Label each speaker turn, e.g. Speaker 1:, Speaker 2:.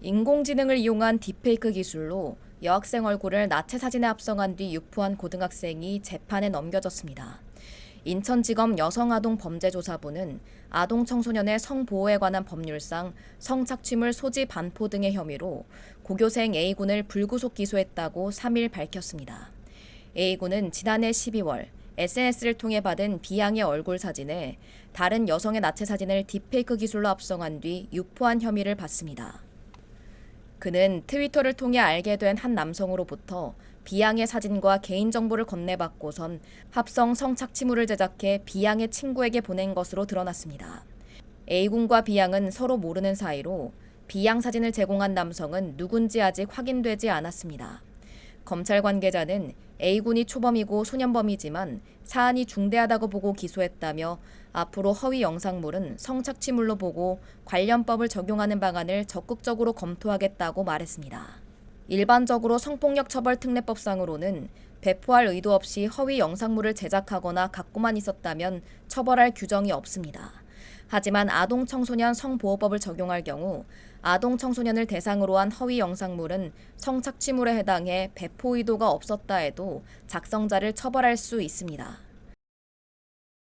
Speaker 1: 인공지능을 이용한 딥페이크 기술로 여학생 얼굴을 나체 사진에 합성한 뒤 유포한 고등학생이 재판에 넘겨졌습니다. 인천지검 여성아동범죄조사부는 아동 청소년의 성보호에 관한 법률상 성착취물 소지 반포 등의 혐의로 고교생 A군을 불구속 기소했다고 3일 밝혔습니다. A군은 지난해 12월 SNS를 통해 받은 B양의 얼굴 사진에 다른 여성의 나체 사진을 딥페이크 기술로 합성한 뒤 유포한 혐의를 받습니다. 그는 트위터를 통해 알게 된 한 남성으로부터 B양의 사진과 개인정보를 건네받고선 합성 성착취물을 제작해 B양의 친구에게 보낸 것으로 드러났습니다. A군과 B양은 서로 모르는 사이로 B양 사진을 제공한 남성은 누군지 아직 확인되지 않았습니다. 검찰 관계자는 A군이 초범이고 소년범이지만 사안이 중대하다고 보고 기소했다며 앞으로 허위 영상물은 성착취물로 보고 관련법을 적용하는 방안을 적극적으로 검토하겠다고 말했습니다. 일반적으로 성폭력 처벌 특례법상으로는 배포할 의도 없이 허위 영상물을 제작하거나 갖고만 있었다면 처벌할 규정이 없습니다. 하지만 아동 청소년 성보호법을 적용할 경우 아동 청소년을 대상으로 한 허위 영상물은 성착취물에 해당해 배포 의도가 없었다 해도 작성자를 처벌할 수 있습니다.